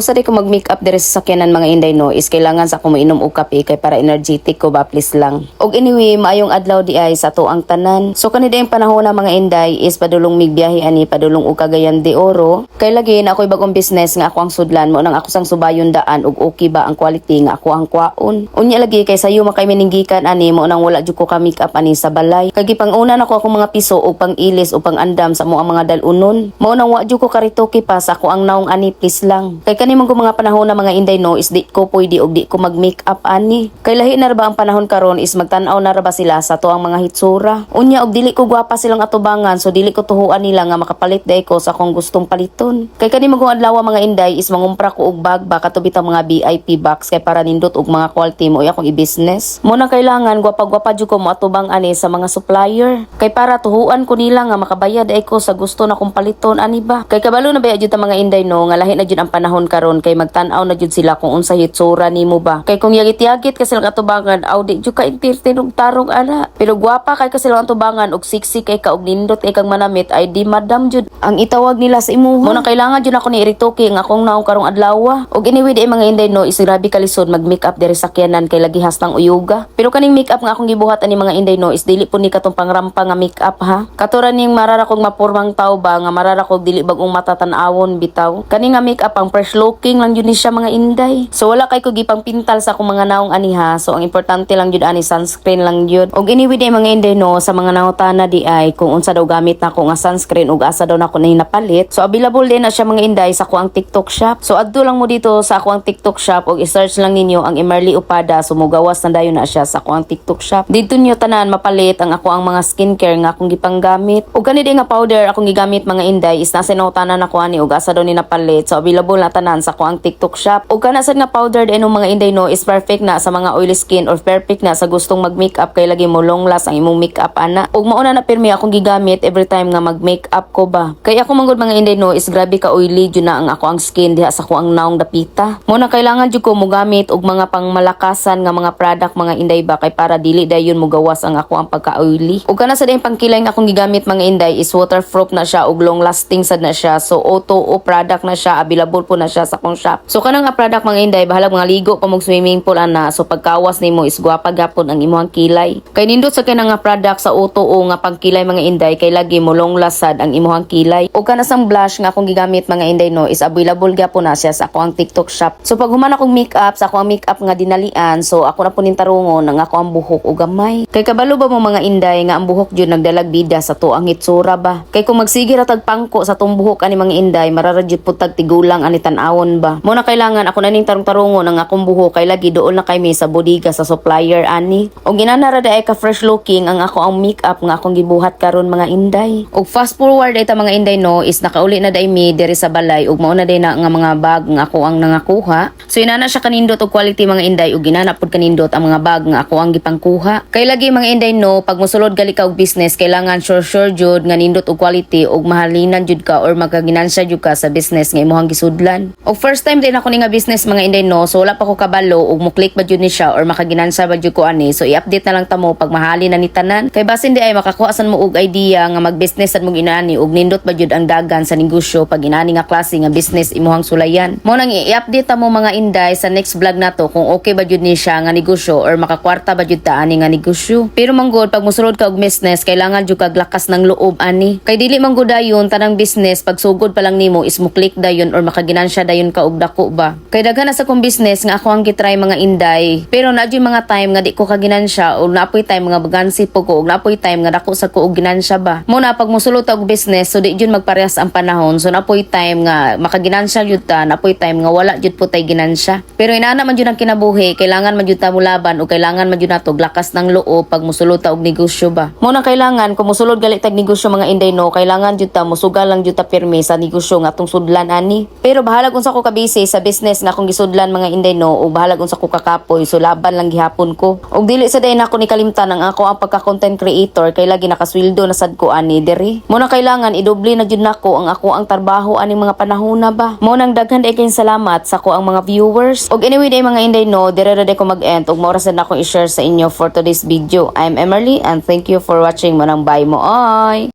So di ko mag-make up diri sa sakyanan mga inday no is kailangan sa ako mainom og kape kay para energetic ko ba please lang. Og anyway, maayong adlaw di ay sa to ang tanan. So kanida yung panahon na mga inday is padulong migbiyahe ani padulong og Cagayan de Oro. Kay lagi na ako'y bagong business nga ako ang sudlan mo nang ako sang subayon daan og okay ba ang quality nga ako ang kwaon. Unya lagi kay sayo makay mininggikan ani mo nang wala jud ko ka make up ani sa balay. Kay gipanguna na ko akong mga piso og pang-ilis o pang-andam sa mo ang mga dalunon. Mo nang wa jud ko karitoki pa sa ako ang naong ani please lang. Kay kani man ko mga panahon na mga inday no is di ko pwede og di ko mag-make up ani. Kay lahi na ba ang panahon karon is magtan-aw na ba sila sa to ang mga hitsura. Unya og dili ko gwapa silang atubangan so dili ko tuhuan nila nga makapalit day ko sa akong gustong paliton. Kay kani man kong adlaw mga inday is mangumpra ko og bag ba katubit ang mga VIP box kay para nindot og mga quality mo akong i-business. Mo nang kailangan gwapa-gwapa jud ko mo atubang ani sa mga supplier. Kay para tuhuan ko nila nga makabayad ay ko sa gusto na kong paliton ani ba. Kay kabalo na ba jud mga inday no nga lahi na jud ang panahon karon kay magtan-aw na jud sila kung unsa hitsura nimo ba. Kay kung yagit-yagit ka silang atubangan aw di jud ka entertain og tarong ana. Pero gwapa kay ka silang atubangan og sexy kay ka og nindot kay kang manamit ay di madam jud ang itawag nila sa imo. Mo kailangan jud ako ni iritoki nga akong naong karong adlaw. Og anyway di mga inday no is grabe kalisod mag make up diri sa kyanan kay lagi hastang uyuga. Pero kaning make up nga akong gibuhat ani mga inday no is dili po ni katong pangrampa nga make up ha. Katura ning marara kog mapurmang tao ba nga marara kog dili bagong matatanawon bitaw. Kani nga make up ang fresh looking lang jud ni siya mga inday. So wala kay ko gipang pintal sa akong mga naong ani ha. So ang importante lang jud ani sunscreen lang jud. Og anyway di mga inday no sa mga nangutana di ay kung unsa daw gamit na ko nga sunscreen ug asa daw nako na napalit. So available din na siya mga inday sa ko ang TikTok shop. So adto lang mo dito sa ako ang TikTok shop og i-search lang ninyo ang Emerly Upada so mugawas na dayon na siya sa ako ang TikTok shop. Dito nyo tanan mapalit ang ako ang mga skincare nga akong gipanggamit. Ug kani di nga powder akong gigamit mga inday is nasa tanan ako ani ug asa daw ni napalit. So available na tanan sa ako ang TikTok shop. Ug kana sad nga powder din mga inday no is perfect na sa mga oily skin or perfect na sa gustong mag-makeup kay lagi mo long last ang imong makeup ana. Ug mao na pirmi akong gigamit every time nga mag-makeup ko ba. Kay ako manggod mga inday no is grabe ka oily jud na ang ako ang skin diha sa ko ang naong dapita. Mo na kailangan jud ko mo gamit og mga pangmalakasan nga mga product mga inday ba kay para dili dayon mo gawas ang ako ang pagka-oily. Ug kana sa dayong pangkilay nga akong gigamit mga inday is waterproof na siya ug long lasting sad na siya. So auto o product na siya, available po na siya sa akong shop. So kanang nga product mga inday bahala mga ligo pa mong swimming pool ana. So pagkawas nimo is gwapa gapon ang imong kilay. Kay nindot sa kanang product sa auto o nga pangkilay mga inday kay lagi mo long lasad ang imong kilay. Ug kana sang blush nga akong gigamit mga inday no is available gapon na siya sa ako ang TikTok shop. So pag human akong makeup sa ako ang makeup nga dinalian, so ako na po nin tarungon ang ako ang buhok o gamay. Kay kabalo ba mo mga inday nga ang buhok jud nagdalag bida sa to ang hitsura ba. Kay kung magsige ra tag pangko sa tong buhok ani mga inday, mararadyod po tag tigulang ani tan-awon ba. Mo na kailangan ako na ning tarong tarungon ang akong buhok kay lagi doon na kay mi sa bodega sa supplier ani. O ginanara ay ka fresh looking ang ako ang makeup nga akong gibuhat karon mga inday. Og fast forward ay mga inday no is nakauli na day mi diri sa balay ug mao na day na nga mga bag nga ako ang nangakuha. So inana siya kanindot og quality mga inday ug ginana pod kanindot ang mga bag nga ako ang gipangkuha. Kay lagi mga inday no pag mosulod gali ka og business kailangan sure sure jud nga nindot og quality ug mahalinan jud ka or magkaginansya jud ka sa business nga imong gisudlan. Og first time din ako ni nga business mga inday no so wala pa ko kabalo ug mo click ba jud ni siya or makaginansya ba jud ko ani so i-update na lang ta mo pag mahali na ni tanan. Kay basin di ay makakuha mo og idea nga mag-business sad mo inani ug nindot ba jud ang dagan sa negosyo pag inani nga klase nga business imuhang sulayan. Mo nang i-update ta mo mga inday sa next vlog nato kung okay ba jud ni siya nga negosyo or makakwarta ba jud ta ani nga negosyo. Pero manggod pag musulod ka og business kailangan jud kag lakas ng loob ani. Kay dili man dayon tanang business pag sugod pa lang nimo is mo click dayon or makaginansya dayon ka og dako ba. Kay daghan na sa kong business nga ako ang gitry mga inday. Pero na mga time nga di ko kaginansya o naapoy time mga bagansi po ko og naapoy time nga dako sa ko og ginansya ba. Mo na pag musulod ta og business so di jud magparehas ang panahon so naapoy time nga makaginansya jud ta naapoy time nga wala jud po tay ginansya. Pero inana man jud ang kinabuhi kailangan man jud ta mulaban o kailangan man jud nato lakas ng loob pag musulod ta og negosyo ba. Mo na kailangan kung musulod gali tag negosyo mga inday no kailangan jud ta musugal lang jud ta pirmi sa negosyo nga atong sudlan ani. Pero bahala kung sa ko kabisi sa business nga akong gisudlan mga inday no o bahala kung sa ko kakapoy so laban lang gihapon ko. Og dili sa day na ako ni kalimtan ang ako ang pagka content creator kay lagi nakasweldo na sad ko ani diri. Mo na kailangan idobli na jud nako ang ako ang trabaho ani mga panahon na ba. Mo nang daghan day kayong salamat sa ko ang mga viewers. Og anyway day mga inday no dire ra ko mag-end og sad na ako i-share sa inyo for today's video. I'm Emily and thank you for watching mo nang bye mo. Oy.